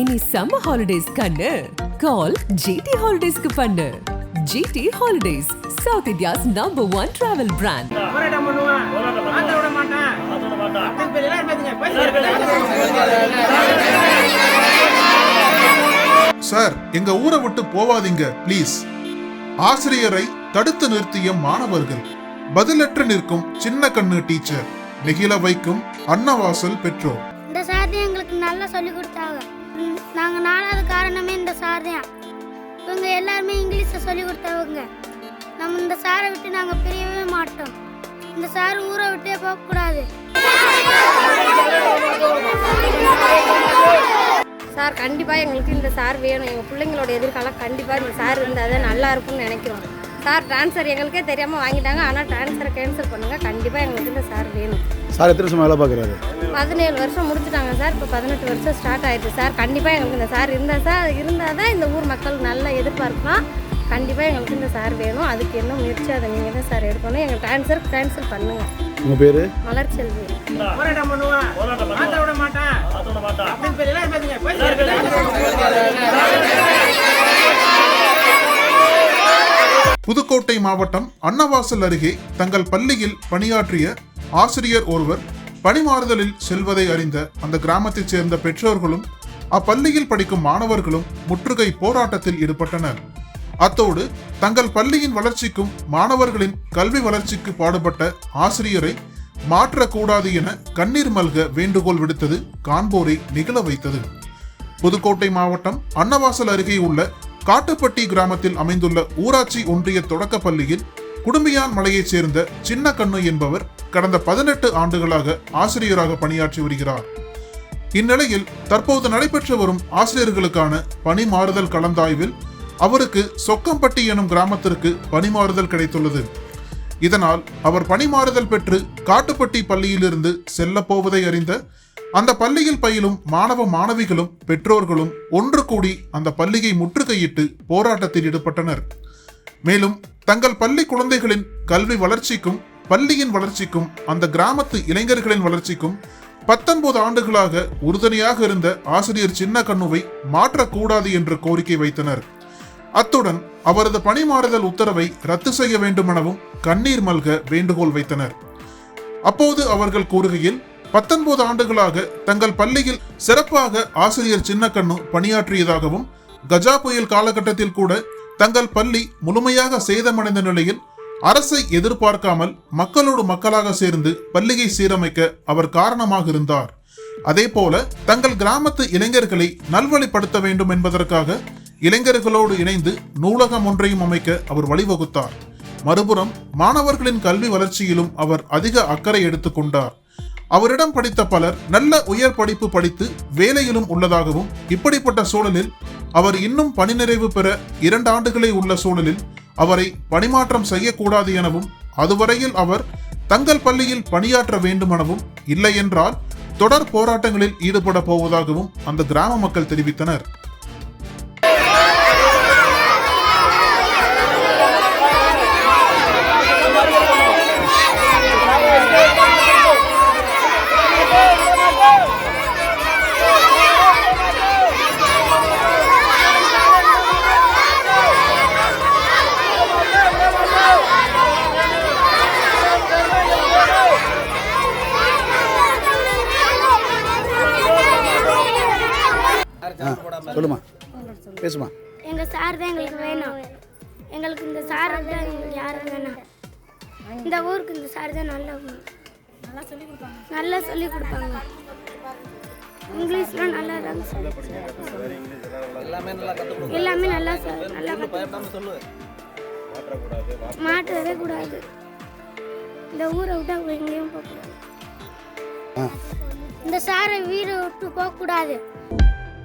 இனி summer holidays கண்ணு. கால் GT ஹாலிடேஸ்க்கு பண்ணு. GT holidays south India's number one travel brand sir எங்க ஊரை விட்டு போவாதீங்க ப்ளீஸ் ஆசிரியரை தடுத்து நிறுத்திய மாணவர்கள். பதிலற்று நிற்கும் சின்ன கண்ணு டீச்சர் நெகிழ வைக்கும் அன்னவாசல் பெற்றோர். இந்த சார் எங்களுக்கு நல்லா சொல்லி கொடுத்தாங்க. நாங்கள் நாலாவது காரணமே இந்த சார் தான். இவங்க எல்லாருமே இங்கிலீஷை சொல்லி கொடுத்தவங்க. நம்ம இந்த சாரை விட்டு நாங்கள் பிரியவே மாட்டோம். இந்த சார் ஊரை விட்டே போகக்கூடாது சார் கண்டிப்பாக எங்களுக்கு இந்த சார் வேணும். எங்கள் பிள்ளைங்களோட எதிர்காலம் கண்டிப்பாக இந்த சார் இருந்தால் தான் நல்லா இருக்கும்னு நினைக்கிறோம். சார் ட்ரான்ஸ்ஃபர் எங்களுக்கே தெரியாமல் வாங்கிட்டாங்க. ஆனால் ட்ரான்ஸ்ஃபரை கேன்சல் பண்ணுங்கள் கண்டிப்பாக எங்களுக்கு இந்த சார் வேணும். சார் எத்தனை வருஷம் வேலை பார்க்குறாரு? பதினேழு வருஷம் முடிச்சிட்டாங்க சார். இப்போ பதினெட்டு வருஷம் ஸ்டார்ட் ஆயிடுச்சு சார். கண்டிப்பாக எங்களுக்கு இந்த சார் இருந்தால் சார் இருந்தால் தான் இந்த ஊர் மக்கள் நல்லா எதிர்பார்க்கலாம். கண்டிப்பாக எங்களுக்கு இந்த சார் வேணும். அதுக்கு என்ன முயற்சி அதை நீங்கள் தான் சார் எடுக்கணும். எங்கள் ட்ரான்ஸ்ஃபர் கேன்சல் பண்ணுங்கள் உங்கள் பேர்? மலர்ச்செல்வி போராட்டம் பண்ணுவேன் மாத்த விட மாட்டேன் அப்படின்னு சொல்லி எல்லாரும் புதுக்கோட்டை மாவட்டம் அன்னவாசல் அருகே தங்கள் பள்ளியில் பணியாற்றிய ஆசிரியர் ஒருவர் பணிமாறுதலில் செல்வதை அறிந்த அந்த கிராமத்தைச் சேர்ந்த பெற்றோர்களும் அப்பள்ளியில் படிக்கும் மாணவர்களும் முற்றுகை போராட்டத்தில் ஈடுபட்டனர். அத்தோடு தங்கள் பள்ளியின் வளர்ச்சிக்கும் மாணவர்களின் கல்வி வளர்ச்சிக்கு பாடுபட்ட ஆசிரியரை மாற்றக்கூடாது என கண்ணீர் மல்க வேண்டுகோள் விடுத்தது காண்போரை நிகழ வைத்தது. புதுக்கோட்டை மாவட்டம் அன்னவாசல் அருகே உள்ள காட்டுப்பட்டி கிராமத்தில் அமைந்துள்ள ஊராட்சி ஒன்றிய தொடக்கப் பள்ளியில் குடும்பியான் மலையைச் சேர்ந்த சின்ன கண்ணு என்பவர் கடந்த பதினெட்டு ஆண்டுகளாக ஆசிரியராக பணியாற்றி வருகிறார். இந்நிலையில் தற்போது நடைபெற்று வரும் ஆசிரியர்களுக்கான பணிமாறுதல் கலந்தாய்வில் அவருக்கு சொக்கம்பட்டி எனும் கிராமத்திற்கு பணிமாறுதல் கிடைத்துள்ளது. இதனால் அவர் பணிமாறுதல் பெற்று காட்டுப்பட்டி பள்ளியிலிருந்து செல்லப்போவதை அறிந்த அந்த பள்ளியில் பயிலும் மாணவ மாணவிகளும் பெற்றோர்களும் ஒன்று கூடி அந்த பள்ளியை முற்றுகையிட்டு போராட்டத்தில் ஈடுபட்டனர். மேலும் தங்கள் பள்ளி குழந்தைகளின் கல்வி வளர்ச்சிக்கும் பள்ளியின் வளர்ச்சிக்கும் அந்த கிராமத்து இளைஞர்களின் வளர்ச்சிக்கும் பத்தொன்பது ஆண்டுகளாக உறுதுணையாக இருந்த ஆசிரியர் சின்ன கண்ணுவை மாற்றக்கூடாது என்று கோரிக்கை வைத்தனர். அத்துடன் அவரது பணிமாறுதல் உத்தரவை ரத்து செய்ய வேண்டுமெனவும் கண்ணீர் மல்க வேண்டுகோள் வைத்தனர். அப்போது அவர்கள் கூறுகையில் பத்தொன்பது ஆண்டுகளாக தங்கள் பள்ளியில் சிறப்பாக ஆசிரியர் சின்னக்கண்ணு பணியாற்றியதாகவும் கஜா புயல் காலகட்டத்தில் கூட தங்கள் பள்ளி முழுமையாக சேதமடைந்த நிலையில் அரசை எதிர்பார்க்காமல் மக்களோடு மக்களாக சேர்ந்து பள்ளியை சீரமைக்க அவர் காரணமாக இருந்தார். அதே போல தங்கள் கிராமத்து இளைஞர்களை நல்வழிப்படுத்த வேண்டும் என்பதற்காக இளைஞர்களோடு இணைந்து நூலகம் ஒன்றையும் அமைக்க அவர் வழிவகுத்தார். மறுபுறம் மாணவர்களின் கல்வி வளர்ச்சியிலும் அவர் அதிக அக்கறை எடுத்துக்கொண்டார். அவரிடம் படித்த பலர் நல்ல உயர் படிப்பு படித்து வேலையிலும் உள்ளதாகவும் இப்படிப்பட்ட சூழலில் அவர் இன்னும் பணி நிறைவு பெற இரண்டு ஆண்டுகளே உள்ள சூழலில் அவரை பணிமாற்றம் செய்யக்கூடாது எனவும் அதுவரையில் அவர் தங்கள் பள்ளியில் பணியாற்ற வேண்டுமெனவும் இல்லையென்றால் தொடர் போராட்டங்களில் ஈடுபட போவதாகவும் அந்த கிராம மக்கள் தெரிவித்தனர். சொல்லுமா. பேசுமா. எங்க சார் தான் எங்களுக்கு வேணும். எங்களுக்கு இந்த சார் தான் எங்களுக்கு யாரும் வேணாம். இந்த ஊருக்கு இந்த சார் தான் நல்லா நல்லா சொல்லி கொடுப்பாங்க நல்லா சொல்லி கொடுப்பாங்க. இங்கிலீஷ்லாம் நல்லா தான் எல்லாமே நல்லா சொ- நல்லா கத்து- மாற்றவே கூடாது. இந்த ஊரை விட்டு அவங்க எங்கேயும் போகக்கூடாது. இந்த சாரை வீடு விட்டு போகக்கூடாது.